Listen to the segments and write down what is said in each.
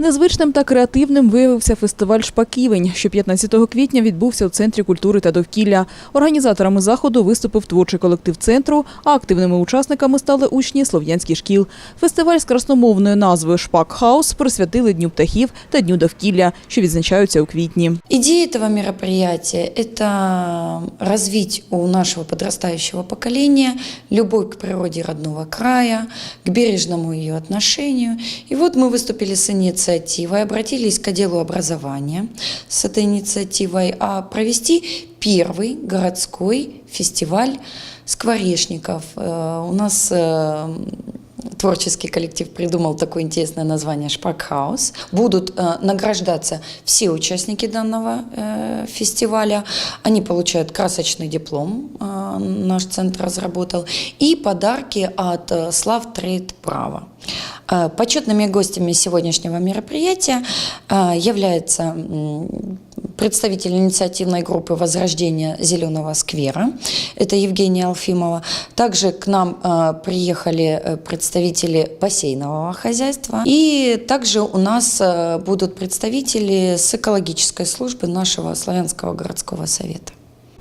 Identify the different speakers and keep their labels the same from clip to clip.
Speaker 1: Незвичним та креативним виявився фестиваль Шпаківень, що 15 квітня відбувся у Центрі культури та довкілля. Організаторами заходу виступив творчий колектив центру, а активними учасниками стали учні слов'янських шкіл. Фестиваль з красномовною назвою Шпак Хаус присвятили Дню птахів та Дню довкілля, що відзначаються у квітні.
Speaker 2: Идея этого мероприятия – это развить у нашего подрастающего поколения любовь к природе родного края, к бережному ее отношению. И вот мы выступили с инициативой, обратились к отделу образования с этой инициативой, а провести первый городской фестиваль скворечников. Э, У нас э, творческий коллектив придумал такое интересное название «Шпакхаус». Будут э, награждаться все участники данного э, фестиваля. Они получают красочный диплом, э, наш центр разработал, и подарки от э, Слав Трейд Право. Э, Почетными гостями сегодняшнего мероприятия э, является м, представитель инициативной группы «Возрождение зеленого сквера». Это Евгения Алфимова. Также к нам э, приехали э, представители бассейнового хозяйства. И также у нас э, будут представители с экологической службы нашего Славянского городского совета.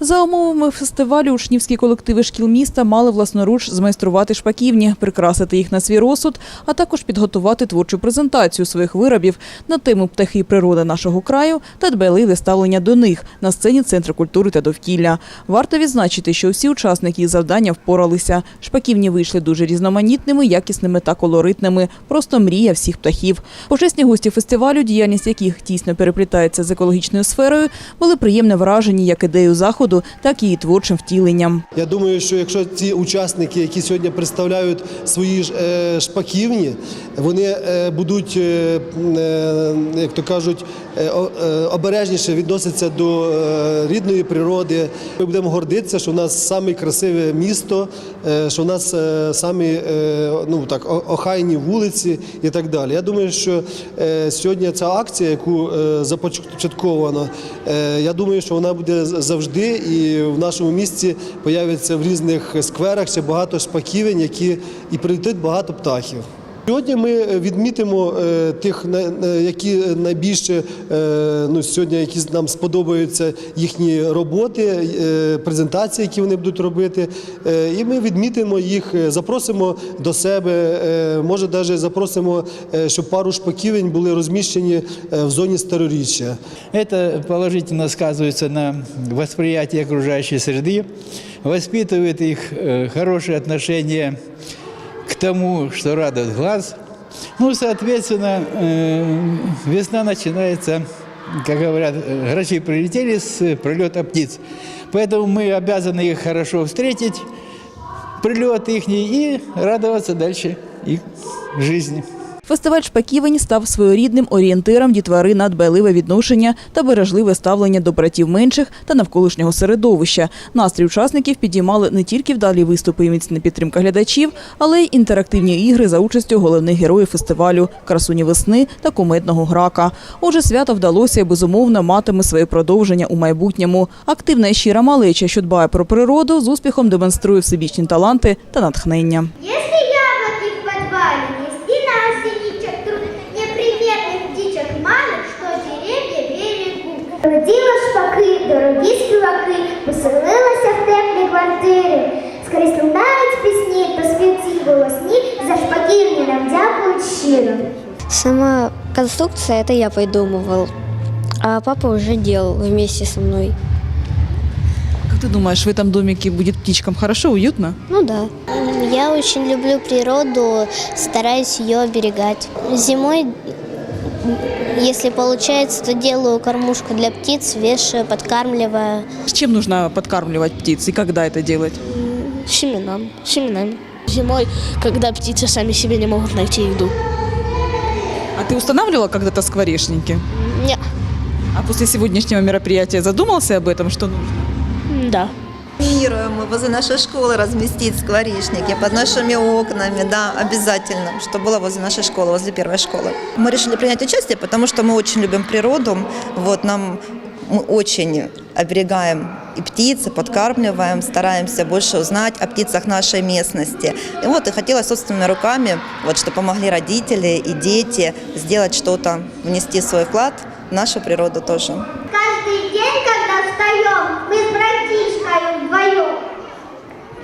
Speaker 1: За умовами фестивалю учнівські колективи шкіл міста мали власноруч змайструвати шпаківні, прикрасити їх на свій розсуд, а також підготувати творчу презентацію своїх виробів на тему птахи і природа нашого краю та дбайливе ставлення до них на сцені Центру культури та довкілля. Варто відзначити, що всі учасники завдання впоралися. Шпаківні вийшли дуже різноманітними, якісними та колоритними. Просто мрія всіх птахів. Почесні гості фестивалю, діяльність яких тісно переплітається з екологічною сферою, були приємно вражені як ідею заходу, так і її творчим втіленням.
Speaker 3: Я думаю, що якщо ці учасники, які сьогодні представляють свої ж е, шпаківні, вони е, будуть, е, як то кажуть, обережніше відносяться до рідної природи. Ми будемо гордитися, що у нас саме красиве місто, що в нас е, самі е, ну так охайні вулиці і так далі. Я думаю, що е, сьогодні ця акція, яку започаткована, е, я думаю, що вона буде завжди і в нашому місті появиться в різних скверах ще багато шпаківень, які і прилетить багато птахів. Сьогодні ми відмітимо е, тих, на- на- які найбільше е, ну, сьогодні, які нам сподобаються їхні роботи, е, презентації, які вони будуть робити. Е, І ми відмітимо їх, е, запросимо до себе. е, Може, навіть запросимо, е, щоб пару шпаківень були розміщені е, в зоні староріччя.
Speaker 4: Это положительно сказывается на восприятии окружающей среды, воспитывает их э, хорошее отношение к тому, что радует глаз. Ну, соответственно, э, весна начинается, как говорят, грачи прилетели с прилета птиц. Поэтому мы обязаны их хорошо встретить, прилет их и радоваться дальше их жизни.
Speaker 1: Фестиваль шпаківень став своєрідним орієнтиром дітвари на дбайливе відношення та бережливе ставлення до братів менших та навколишнього середовища. Настрій учасників підіймали не тільки вдалі виступи і міцна підтримка глядачів, але й інтерактивні ігри за участю головних героїв фестивалю красуні весни та кумедного грака. Отже, свято вдалося і безумовно матиме своє продовження у майбутньому. Активна і щира малеча, що дбає про природу, з успіхом демонструє всебічні таланти та натхнення.
Speaker 5: Нам дякують щиро.
Speaker 6: Сама конструкция это я придумывал, а папа уже делал вместе со мной.
Speaker 1: Как ты думаешь, в этом домике будет птичкам хорошо, уютно?
Speaker 6: Ну да. Я очень люблю природу, стараюсь ее оберегать. Зимой, если получается, то делаю кормушку для птиц, вешаю, подкармливаю
Speaker 1: С чем нужно подкармливать птиц и когда это делать?
Speaker 6: семенам, семенами.
Speaker 7: Зимой, когда птицы сами себе не могут найти еду.
Speaker 1: А ты устанавливала когда-то скворечники?
Speaker 6: Не,
Speaker 1: А после сегодняшнего мероприятия задумался об этом, что нужно?
Speaker 7: Да.
Speaker 8: Планируем мы возле нашей школы разместить скворечники под нашими окнами, да, обязательно, чтобы было возле нашей школы, возле первой школы. Мы решили принять участие, потому что мы очень любим природу, вот нам мы очень оберегаем и птиц, и подкармливаем, стараемся больше узнать о птицах нашей местности. И вот и хотела собственными руками, вот что помогли родители и дети сделать что-то, внести свой вклад в нашу природу тоже.
Speaker 5: Каждый день, когда встаем, мы с братишкой вдвоем,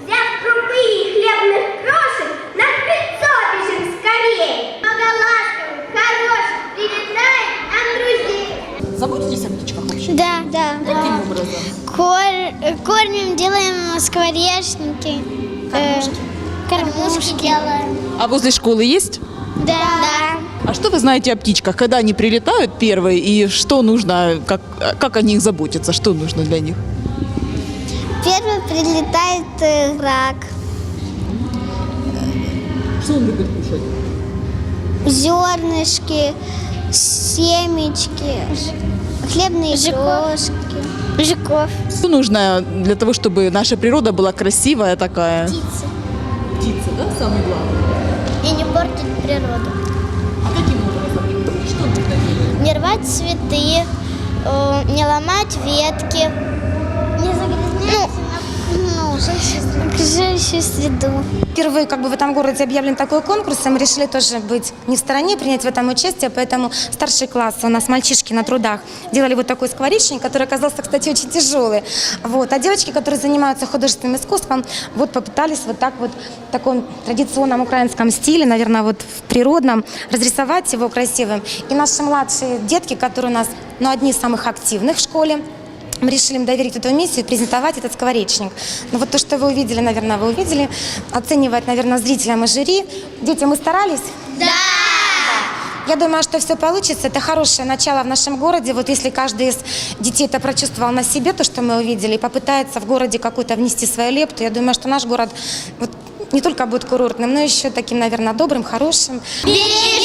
Speaker 5: взяв крупы и хлебных крошек, на крыльцо бежим скорее. Много ласковых, хороших, привитает нам друзей.
Speaker 1: Заботитесь о птичках вообще?
Speaker 6: Да, да.
Speaker 1: Каким образом?
Speaker 6: Кор- кормим, делаем скворечники. Кормушки. кормушки делаем.
Speaker 1: А возле школы есть?
Speaker 6: Да. да.
Speaker 1: А что вы знаете о птичках? Когда они прилетают первые, и что нужно, как, как о них заботиться, что нужно для них?
Speaker 6: Первый прилетает э, рак.
Speaker 1: Что он любит кушать?
Speaker 6: Зернышки, семечки, хлебные крошки. Жуков.
Speaker 1: Что нужно для того, чтобы наша природа была красивая такая?
Speaker 6: Птицы.
Speaker 1: Птица, да, самое главное?
Speaker 6: И не портить природу.
Speaker 1: А каким образом? Что нужно делать?
Speaker 6: Не рвать цветы, э, не ломать ветки. Не загрязнять ну, окружающую среду.
Speaker 9: Впервые как бы в этом городе объявлен такой конкурс, и мы решили тоже быть не в стороне, принять в этом участие, поэтому старшие классы у нас мальчишки на трудах делали вот такой скворечник, который оказался, кстати, очень тяжелый. Вот. А девочки, которые занимаются художественным искусством, вот попытались вот так вот в таком традиционном украинском стиле, наверное, вот в природном, разрисовать его красивым. И наши младшие детки, которые у нас, ну, одни из самых активных в школе, мы решили им доверить эту миссию и презентовать этот скворечник. Ну вот то, что вы увидели, наверное, вы увидели. Оценивает, наверное, зрителям и жюри. Дети, мы старались? Да! Я думаю, что все получится. Это хорошее начало в нашем городе. Вот если каждый из детей это прочувствовал на себе, то, что мы увидели, и попытается в городе какую-то внести свою лепту, я думаю, что наш город вот, не только будет курортным, но еще таким, наверное, добрым, хорошим.
Speaker 5: Бережи